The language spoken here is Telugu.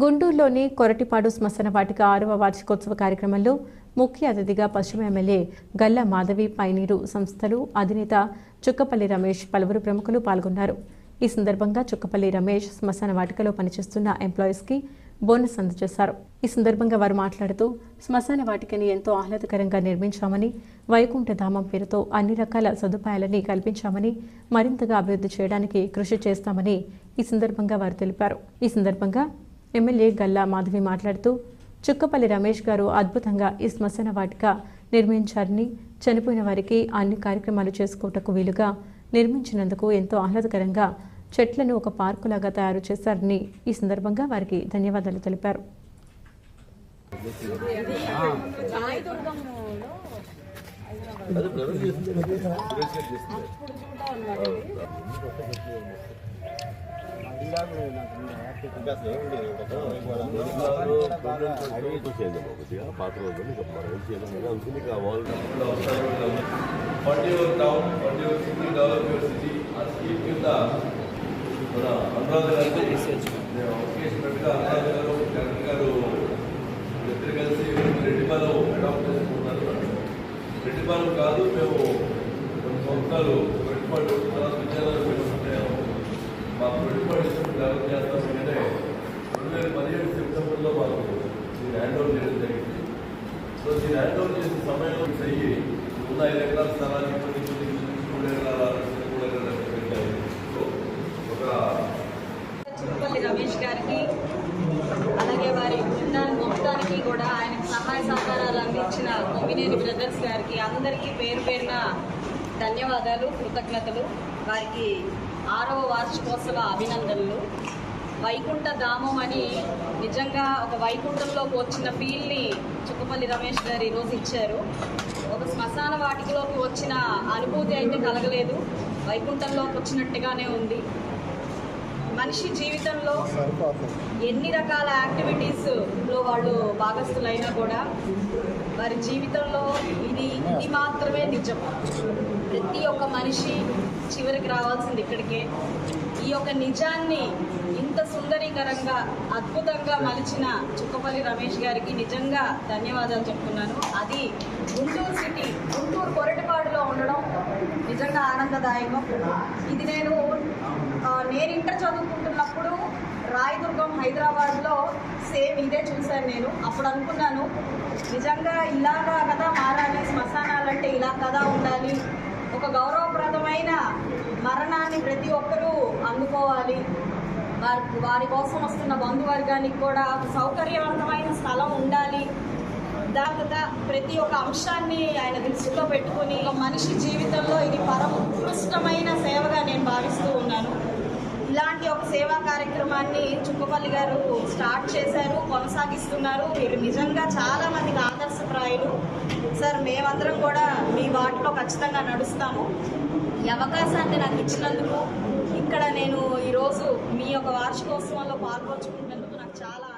గుంటూరులోని కొరటిపాడు శ్మశాన వాటిక ఆరవ వార్షికోత్సవ కార్యక్రమంలో ముఖ్య అతిథిగా పశ్చిమ ఎమ్మెల్యే గల్లా మాధవి పైనీరు సంస్థలు అధినేత చుక్కపల్లి రమేష్ పలువురు ప్రముఖులు పాల్గొన్నారు. ఈ సందర్భంగా చుక్కపల్లి రమేష్ శ్మశాన వాటికలో పనిచేస్తున్న ఎంప్లాయీస్కి బోనస్ అందజేశారు. ఈ సందర్భంగా వారు మాట్లాడుతూ శ్మశాన వాటికని ఎంతో ఆహ్లాదకరంగా నిర్మించామని వైకుంఠధామం పేరుతో అన్ని రకాల సదుపాయాలని కల్పించామని మరింతగా అభివృద్ధి చేయడానికి కృషి చేస్తామని ఈ సందర్భంగా వారు తెలిపారు. ఈ సందర్భంగా ఎమ్మెల్యే గల్లా మాధవి మాట్లాడుతూ చుక్కపల్లి రమేష్ గారు అద్భుతంగా ఈ శ్మశాన వాటిక నిర్మించారని చనిపోయిన వారికి అన్ని కార్యక్రమాలు చేసుకోవటకు వీలుగా నిర్మించినందుకు ఎంతో ఆహ్లాదకరంగా చెట్లను ఒక పార్కులాగా తయారు చేశారని ఈ సందర్భంగా వారికి ధన్యవాదాలు తెలిపారు. అది పాత రోజులు ఇంకా మనం ఏం చేయలేము అందుకని ఇక వాళ్ళు fund your డెవలప్మెంట్ fund ఆ స్కీమ్ కింద మన అనురాధ గారు అనురాధ గారు జగన్ గారు ఇద్దరు కలిసి రెడ్డిపాలెం అడాప్ట్ చేసుకుంటున్నారు రెడ్డిపాలెం కాదు మేము కొన్ని సంవత్సరాలు పెట్టుబడి తర్వాత పెట్టుబడి చేస్తాం అంటే రెండు వేల పదిహేడు సెప్టెంబర్లో మాకు దీన్ని హ్యాండ్ ఓవర్ చేయడం జరిగింది సో దీన్ని హ్యాండ్ ఓవర్ చేసిన సమయంలో మిస్ అయ్యి ఉన్న ఐదు ఎకరాల స్థలాన్ని కొన్ని కొన్ని మూడు ఎకరాల మూడు ఎకరాల పెట్టారు సో ఒక చుట్టుపల్లి రమేష్ గారికి అలాగే వారి బృందాన్ని మొత్తానికి కూడా ఆయన సహాయ సహకారాలు అందించిన కొమ్మినేని బ్రదర్స్ గారికి అందరికీ పేరు పేరున ధన్యవాదాలు కృతజ్ఞతలు. వారికి ఆరవ వార్షికోత్సవ అభినందనలు. వైకుంఠ ధామం అని నిజంగా ఒక వైకుంఠంలోకి వచ్చిన ఫీల్ని చుక్కపల్లి రమేష్ గారు ఈరోజు ఇచ్చారు. ఒక శ్మశాన వాటికలోకి వచ్చిన అనుభూతి అయితే కలగలేదు. వైకుంఠంలోకి వచ్చినట్టుగానే ఉంది. మనిషి జీవితంలో ఎన్ని రకాల యాక్టివిటీస్లో వాళ్ళు భాగస్థులైనా కూడా వారి జీవితంలో ఇది ఇది మాత్రమే నిజం. ప్రతి ఒక్క మనిషి చివరికి రావాల్సింది ఇక్కడికే. ఈ యొక్క నిజాన్ని ఇంత సుందరీకరంగా అద్భుతంగా మలిచిన చుక్కపల్లి రమేష్ గారికి నిజంగా ధన్యవాదాలు చెప్తున్నాను. అది గుంటూరు సిటీ గుంటూరు కొరటిపాడులో ఉండడం నిజంగా ఆనందదాయకం. ఇది నేను నేను ఇంటర్ చదువుకుంటున్నప్పుడు రాయదుర్గం హైదరాబాద్లో సేమ్ ఇదే చూశాను నేను. అప్పుడు అనుకున్నాను నిజంగా ఇలాగా కదా మారాలి శ్మశానాలంటే ఇలా కదా ఉండాలి. ఒక గౌరవప్రదమైన మరణాన్ని ప్రతి ఒక్కరూ అందుకోవాలి. వారి వారి కోసం వస్తున్న బంధువర్గానికి కూడా ఒక సౌకర్యవంతమైన స్థలం ఉండాలి. దాంతో ప్రతి ఒక్క అంశాన్ని ఆయన దృష్టిలో పెట్టుకుని ఒక మనిషి జీవితంలో ఇది పరమ ఉత్కృష్టమైన సేవగా నేను భావిస్తూ ఉన్నాను. ఇలాంటి ఒక సేవా కార్యక్రమాన్ని చుక్కపల్లి గారు స్టార్ట్ చేశారు కొనసాగిస్తున్నారు. మీరు నిజంగా చాలా మందికి ఆదర్శప్రాయులు. సార్ మేమందరం కూడా మీ వాటిలో ఖచ్చితంగా నడుస్తాము. ఈ అవకాశాన్ని నాకు ఇచ్చినందుకు ఇక్కడ నేను ఈరోజు మీ యొక్క వార్షికోత్సవంలో పాల్గొంచుకుంటున్నందుకు నాకు చాలా